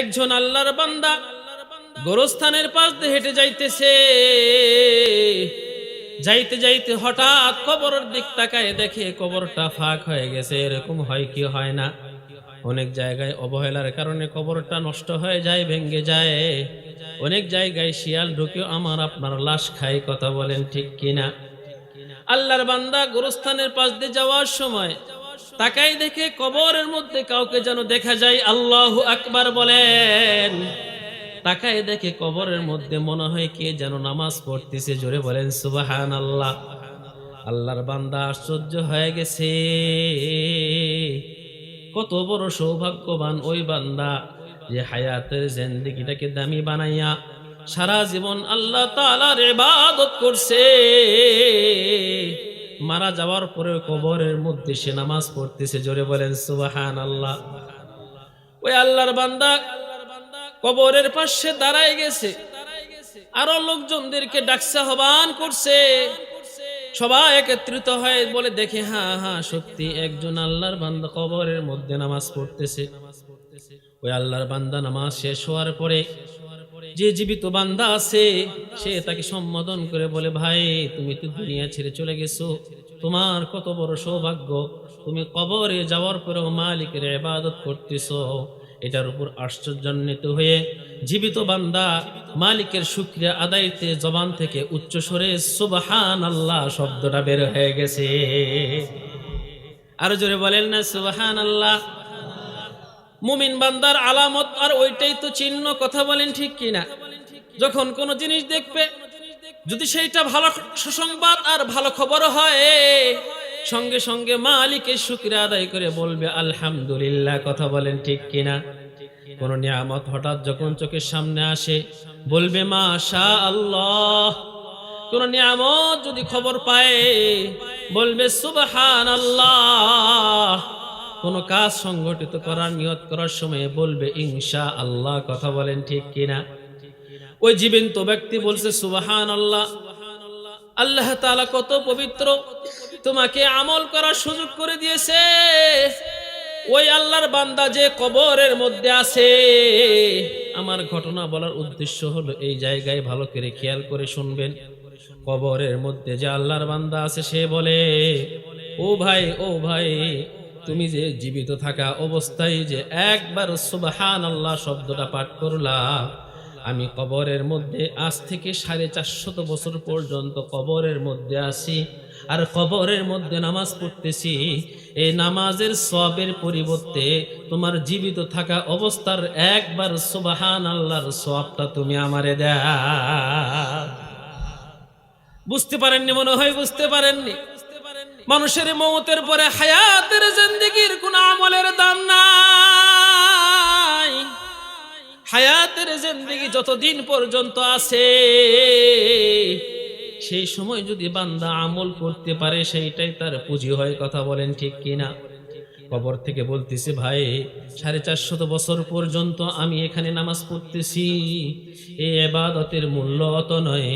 একজন আল্লাহর বান্দা গোরস্থানের পাশ দিয়ে হেঁটে যাইতেছে। যাইতে যাইতে হঠাৎ কবরের দিক তাকায় দেখে কবরটা ফাঁক হয়ে গেছে, এরকম হয় কি হয় না? অনেক জায়গায় অবহেলার কারণে কবরটা নষ্ট হয়ে যায় ভেঙ্গে যায়। অনেক জায়গায় শিয়াল ঢুকেও আমার আপনার লাশ খাই কথা বলেন ঠিক কিনা? আল্লাহর বান্দা গোরস্থানের পাশ দিয়ে যাওয়ার সময় তাকাই দেখে কবরের মধ্যে কাউকে যেন দেখা যায়, আল্লাহ আকবার বলেন। তাকায় দেখে কবরের মধ্যে মনে হয় কে যেন নামাজ পড়তেছে, জোরে বলেন সুবাহান আল্লাহ আল্লাহর বান্দা আশ্চর্য হয়ে গেছে। কত বড় সৌভাগ্যবান ওই বান্দা যে হায়াতের জেন্দিগিটাকে দামি বানাইয়া সারা জীবন আল্লাহ তালার ইবাদত করছে। মারা যাওয়ার পরে কবরের মধ্যে সে নামাজ পড়তেছে, জোরে বলেন সুবাহান আল্লাহ ওই আল্লাহর বান্দা কবরের পাশে দাঁড়ায় গেছে। আরও লোকজনদেরকে ডাকছে, আহ্বান করছে। সবাই একত্রিত হয়ে বলে, দেখে হ্যাঁ হ্যাঁ সত্যি একজন আল্লাহর বান্দা কবরের মধ্যে নামাজ পড়তেছে। ওই আল্লাহর বান্দা নামাজ শেষ হওয়ার পরে যে জীবিত বান্দা আছে, সে তাকে সম্বোধন করে বলে, ভাই, তুমি তো দুনিয়া ছেড়ে চলে গেছো। তোমার কত বড় সৌভাগ্য, তুমি কবরে যাওয়ার পরেও মালিকের ইবাদত করতেছো। এটার উপর আশ্চর্যান্বিত হয়ে জীবিত বান্দা মালিকের শুক্রিয়া আদায়তে জবান থেকে উচ্চ স্বরে সুবাহান আল্লাহ শব্দটা বের হয়ে গেছে। আরও জোরে বলেন না সুবাহান আল্লাহ মুমিন বান্দার আলামত আর ওইটাই তো চিহ্ন, কথা বলেন ঠিক কিনা? যখন কোন জিনিস দেখবে যদি সেইটা ভালো সুসংবাদ আর ভালো খবর হয়, সঙ্গে সঙ্গে মালিকের শুক্রিয়া আদায় করে বলবে, আলহামদুলিল্লাহ কথা বলেন ঠিক কিনা? কোন নিয়ামত হঠাৎ যখন চোখের সামনে আসে, বলবে মা শা আল্লাহ কোন নিয়ামত যদি খবর পায়, বলবে সুবহান আল্লাহ কোন কাজ সংগঠিত করার, নিয়ত করার সময় বলবে ইনশা আল্লাহ কথা বলেন ঠিক কিনা? ওই জীবন্ত ব্যক্তি বলছে সুবাহান আল্লাহ আল্লাহ তাআলা কত পবিত্র। তোমাকে আমল করার সুযোগ করে দিয়েছে। ওই আল্লাহর বান্দা যে কবরের মধ্যে আছে, আমার ঘটনা বলার উদ্দেশ্য হলো এই জায়গায় ভালো করে খেয়াল করে শুনবেন। কবরের মধ্যে যে আল্লাহর বান্দা আছে, সে বলে, ও ভাই ও ভাই, তুমি যে জীবিত থাকা অবস্থায় যে একবার সুবাহান আল্লাহ শব্দটা পাঠ করলা আমি কবরের মধ্যে আজ থেকে সাড়ে চারশত বছর পর্যন্ত কবরের মধ্যে আসি আর কবরের মধ্যে নামাজ পড়তেছি। এই নামাজের সবের পরিবর্তে তোমার জীবিত থাকা অবস্থার একবার সুবাহান আল্লাহর সবটা তুমি আমারে দেয়া বুঝতে পারেননি মনে হয়? বুঝতে পারেননি। মানুষের মৌতের পরে হায়াতের জিন্দগির কোন আমলের দাম নাই। হায়াতের জিন্দগি যতদিন পর্যন্ত আছে, সেই সময় যদি বান্দা আমল করতে পারে, সেইটাই তার পুঁজি হয়, কথা বলেন ঠিক কিনা? কবর থেকে বলতেছি, ভাই, সাড়ে চারশত বছর পর্যন্ত আমি এখানে নামাজ পড়তেছি। এই এবাদতের মূল্য অত নয়।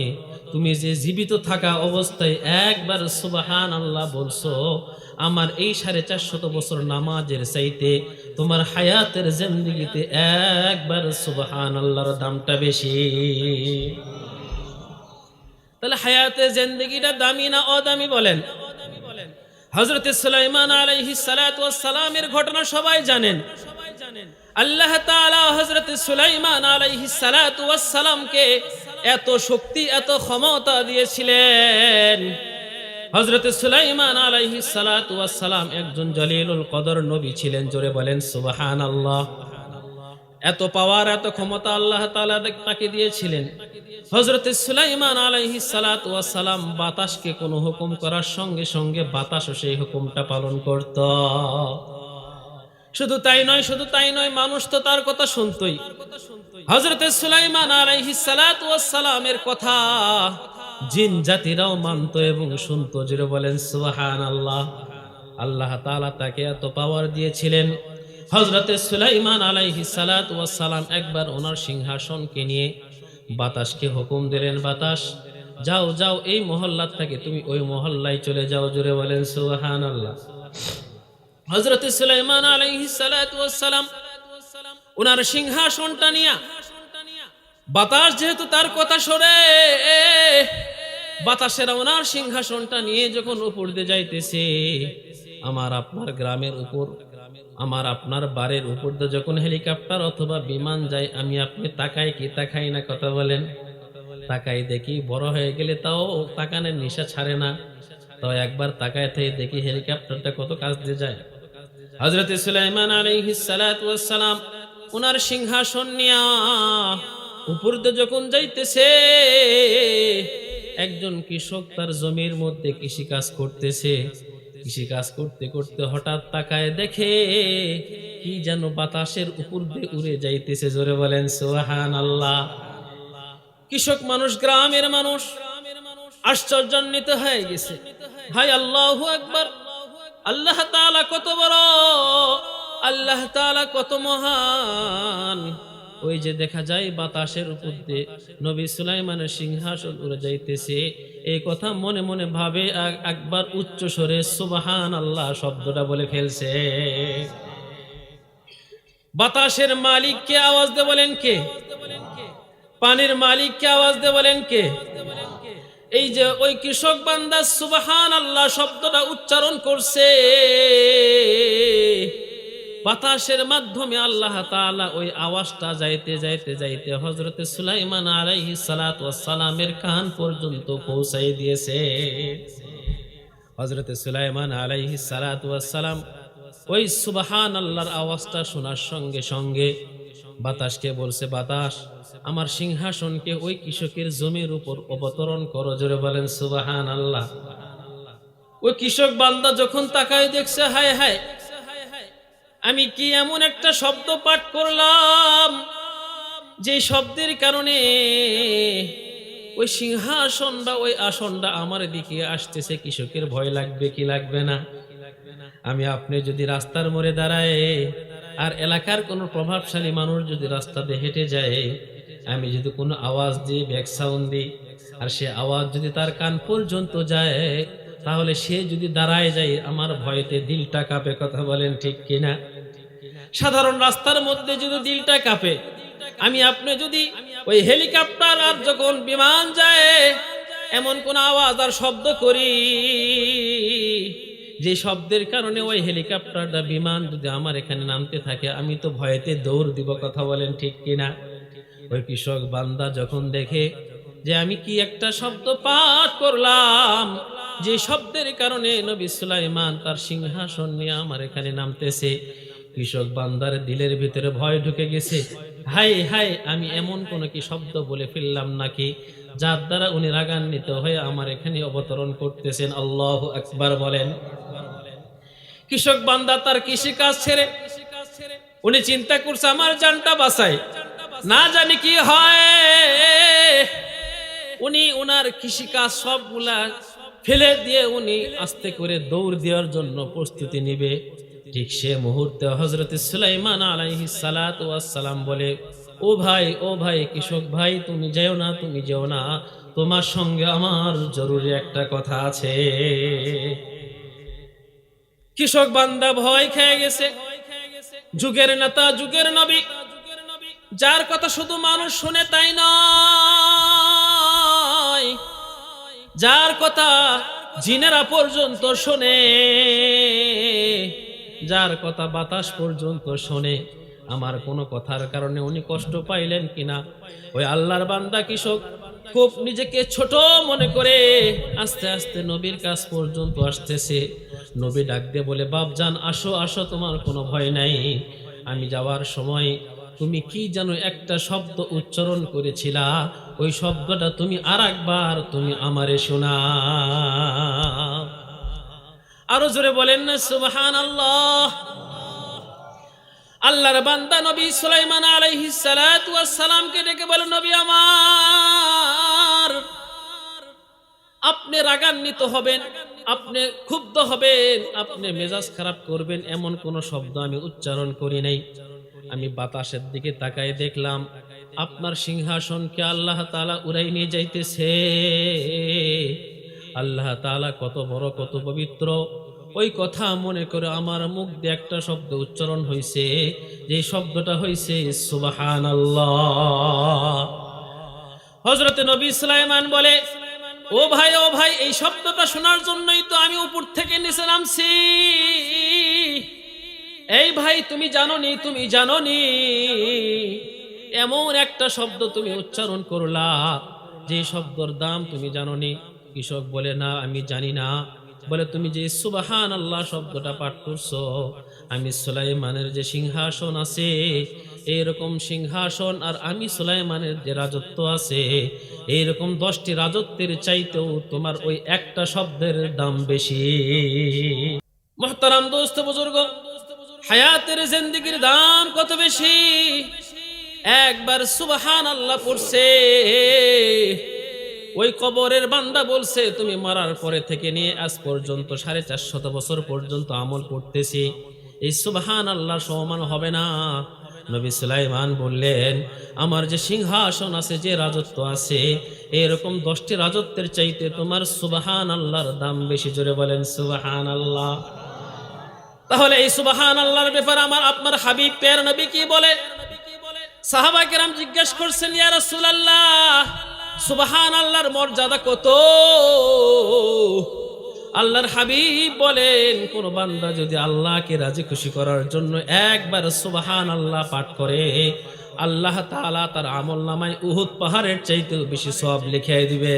তুমি যে জীবিত থাকা অবস্থায় একবার সুবাহান আল্লাহ বলছো, আমার এই সাড়ে চারশত বছর নামাজের চাইতে তোমার হায়াতের জিন্দগিতে একবার সুবহান আল্লাহর দামটা বেশি। তাহলে হায়াতের জিন্দিগিটা দামি না অদামি বলেন? হজরত সুলাইমান আলাইহি সালামের ঘটনা সবাই জানেন। আল্লাহ হযরত সুলাইমান ওয়াস সালামকে এত শক্তি, এত ক্ষমতা দিয়েছিলেন। হযরত সুলাইমান আলাইহি সালাতু সালাম একজন জলিলুল কদর নবী ছিলেন, জোরে বলেন, সুবহানাল্লাহ। এত পাওয়ার, এত ক্ষমতা আল্লাহ তাআলা তাকে দিয়েছিলেন। হযরত সুলাইমান আলাইহি সালাতু সালাম বাতাসকে কোনো হুকুম করার সঙ্গে সঙ্গে বাতাসও সেই হুকুমটা পালন করত। শুধু তাই নয়, শুধু তাই নয়, মানুষ তো তার কথা শুনতই। হজরত সুলাইমান আলাইহি সালাতু সালামের কথা জিন জাতিরাও মানত এবং শুনত। জুড়ে বলেন, সুবহানাল্লাহ। আল্লাহ তাআলা তাকে এত পাওয়ার দিয়েছিলেন। হজরত সুলাইমান আলাইহিস সালাতু সালাম একবার ওনার সিংহাসনকে নিয়ে বাতাসকে হুকুম দিলেন, বাতাস, যাও যাও, এই মহল্লার থেকে তুমি ওই মহল্লায় চলে যাও। জুড়ে বলেন, সুবহানাল্লাহ। হজরত সুলাইমান আলাইহিস সালাম ওনার সিংহাসনটা নিয়া বাতাস যেহেতু তার কথা সরে বাতাসের ওনার সিংহাসনটা নিয়ে যখন উপর দিয়ে যাইতেছে, আমার আপনার গ্রামের উপর, আমার আপনার বাড়ির উপর দিয়ে যখন হেলিকপ্টার অথবা বিমান যায়, আমি আপনি তাকাই কি তাকাই না কথা বলেন। তাকাই দেখি বড় হয়ে গেলে তাও তাকানের নেশা ছাড়ে না। তাও একবার তাকায় থেকে দেখি হেলিকপ্টারটা কত কাজ দিয়ে যায়। হজরত সুলাইমান আলাইহিস সালাতু ওয়াস সালাম ওনার সিংহাসন নিয়া উপর দিয়ে যখন যাইতেছে একজন কৃষক তার জমির মধ্যে কৃষি কাজ করতেছে। কৃষি কাজ করতে করতে হঠাৎ তাকায় দেখে কি যেন বাতাসের উপর দিয়ে উড়ে যাইতেছে। জোরে বলেন সোহান আল্লাহ কৃষক মানুষ, গ্রামের মানুষ আশ্চর্যান্বিত হয়ে গেছে। ভাই আল্লাহ একবার আল্লাহ তাআলা কত বড়! আল্লাহ তাআলা কত মহান! ওই যে দেখা যায় বাতাসের উপর দিয়ে নবী সুলাইমানের সিংহাসন উড়ে যাইতেছে। এই কথা মনে মনে ভাবে একবার উচ্চ স্বরে সুবহান আল্লাহ শব্দটা বলে ফেলছে। বাতাসের মালিককে আওয়াজ দে বলেন কে? পানির মালিককে আওয়াজ দে বলেন কে? এই যে ওই কৃষক বান্দা সুবাহান আল্লাহ শব্দটা উচ্চারণ করছে। বাতাসের মাধ্যমে আল্লাহ তাআলা ওই আওয়াজটা যাইতে যাইতে যাইতে হজরতে সুলাইমান আলাইহি সালাতু সালামের কান পর্যন্ত পৌঁছাই দিয়েছে। হজরতে সুলাইমান আলাইহি সালাতু সালাম ওই সুবাহান আল্লাহর আওয়াজটা শোনার সঙ্গে সঙ্গে বাতাসকে বলছে, বাতাস, আমার সিংহাসনকে ওই কৃষকের জমির উপর অবতরণ করো। জোরে বলেন সুবাহান আল্লাহ ওই কৃষক বান্দা যখন তাকায় দেখছে, হায় হায় আমি কি এমন একটা শব্দ পাঠ করলাম যে শব্দের কারণে ওই সিংহাসন বা ওই আসনটা আমার দিকে আসতেছে? কৃষকের ভয় লাগবে কি লাগবে না? আমি আপনি যদি রাস্তার মোড়ে দাঁড়ায় আর এলাকার কোনো প্রভাবশালী মানুষ যদি রাস্তা দিয়ে হেঁটে যায়, আমি যদি কোনো আওয়াজ দিই ব্যাক সাউন্ড দিই, আর সে আওয়াজ যদি তার কান পর্যন্ত যায় তাহলে সে যদি দাঁড়ায় যায়, আমার ভয়তে দিলটা কাঁপে, কথা বলেন ঠিক কিনা? সাধারণ রাস্তার মধ্যে যদি দিলটা কাঁপে, আমি আপনি যদি ওই হেলিকপ্টার আর যখন বিমান যায়, এমন কোন আওয়াজ আর শব্দ করি, যে শব্দের কারণে ওই হেলিকপ্টারটা বিমান যদি আমার এখানে নামতে থাকে, আমি তো ভয়েতে দৌড় দিব, কথা বলেন ঠিক কিনা? ওই কৃষক বান্দা যখন দেখে যে আমি কি একটা শব্দ পাঠ করলাম যে শব্দের কারণে নবী সুলাইমান তার সিংহাসন নিয়ে আমার এখানে নামতেছে। কৃষক বান্দার দিলের ভিতরে ভয় ঢুকে গেছে। হাই হাই আমি এমন কোন কি শব্দ বলে ফেললাম নাকি, যার দ্বারা উনি রাগান্বিত হয়ে আমার এখানে অবতরণ করতেছেন। আল্লাহ আকবার বলেন। কৃষক বান্দা তার কৃষি কাজ ছেড়ে, উনি চিন্তা করছে, আমার জানটা বাঁচাই। না জানি কি হয়। উনি ওনার কৃষিকাজ সবগুলা ফেলে দিয়ে উনি আস্তে করে দৌড় দেওয়ার জন্য প্রস্তুতি নিবে। ঠিক সে মুহূর্তে হজরত সুলাইমান আলাইহি সালাতু সালাম বলে, ও ভাই ও ভাই, কৃষক ভাই, তুমি যেও না, তুমি যেও না, তোমার সঙ্গে আমার জরুরি একটা কথা আছে। কৃষক বান্দা ভয় খেয়ে গেছে। যুগের নেতা, যুগের নবী, যার কথা শুধু মানুষ শুনে তাই নয়। যার কথা জিনেরা পর্যন্ত শোনে, যার কথা বাতাস পর্যন্ত শোনে, আমার কোনো কথার কারণে উনি কষ্ট পাইলেন কিনা? ওই আল্লাহর বান্দা কৃষক খুব নিজেকে ছোট মনে করে আস্তে আস্তে নবীর কাছ পর্যন্ত আসতেছে। নবী ডাক দিয়ে বলে বাপজান আসো আসো, তোমার কোনো ভয় নাই। আমি যাওয়ার সময় তুমি কি যেন একটা শব্দ উচ্চারণ করেছিলা? ওই শব্দটা তুমি আর একবার তুমি আমারে শোনা আরও জোরে বলেন না সুবহান আল্লাহ আল্লাহর বান্দা নবী সুলাইমান আলাইহিস সালাতু সালামকে ডেকে বলে, নবী আমার, আপনি রাগান্বিত হবেন, আপনি ক্ষুব্ধ হবেন, আপনি মেজাজ খারাপ করবেন, এমন কোন শব্দ আমি উচ্চারণ করি নাই। আমি বাতাসের দিকে তাকায় দেখলাম আপনার সিংহাসনকে আল্লাহ তাআলা উড়াই নিয়ে যাইতেছে। আল্লাহ তালা কত বড়, কত পবিত্র। ওই কথা মনে করে আমার মুখ দিয়ে একটা শব্দ উচ্চারণ হয়েছে যে শব্দটা হয়েছে সুবাহান হজরত নবী সুলাইমান বলে, ও ভাই ও ভাই, এই শব্দটা শোনার জন্যই তো আমি উপর থেকে নিচে নামছি। এই ভাই, তুমি জানো নি তুমি জানো নি এমন একটা শব্দ তুমি উচ্চারণ করলা, যে শব্দর দাম তুমি জানো নি কৃষক বলে, না, আমি জানি না। বলে, তুমি যে সুবাহান আল্লাহ শব্দটা পাঠ করছ, আমি সুলাইমানের যে সিংহাসন আছে এইরকম সিংহাসন আর আমি সুলাইমানের যে রাজত্ব আছে এইরকম দশটি রাজত্বের চাইতেও তোমার ওই একটা শব্দের দাম বেশি। মহতারাম দোস্ত বুজুর্গ, হায়াতের জিন্দিগির দাম কত বেশি? একবার সুবাহান আল্লাহ পড়ছে। ওই কবরের বান্দা বলছে, তুমি মারার পরে থেকে নিয়ে আজ পর্যন্ত সাড়ে চারশত বছর পর্যন্ত আমল করতেছি। এই সুবাহান আল্লাহ সমান হবে না। নবী সুলাইমান বললেন, আমার যে সিংহাসন আছে, যে রাজত্ব আছে, এরকম দশটি রাজত্বের চাইতে তোমার সুবাহান আল্লাহর দাম বেশি। জোরে বলেন সুবাহান আল্লাহ তাহলে এই সুবাহান আল্লাহর ব্যাপারে আমার, আপনার হাবিব, পেয়ার নবী কি বলে? সাহাবা কেরাম জিজ্ঞেস করছেন, ইয়া রাসূলুল্লাহ সুবাহান আল্লাহর মর্যাদা কত? আল্লাহর হাবিব বলেন, কোন বান্দা যদি আল্লাহকে রাজি খুশি করার জন্য একবার সুবাহান আল্লাহ পাঠ করে, আল্লাহ তাআলা তার আমল নামায় উহুদ পাহাড়ের চাইতেও বেশি সব লিখে দিবে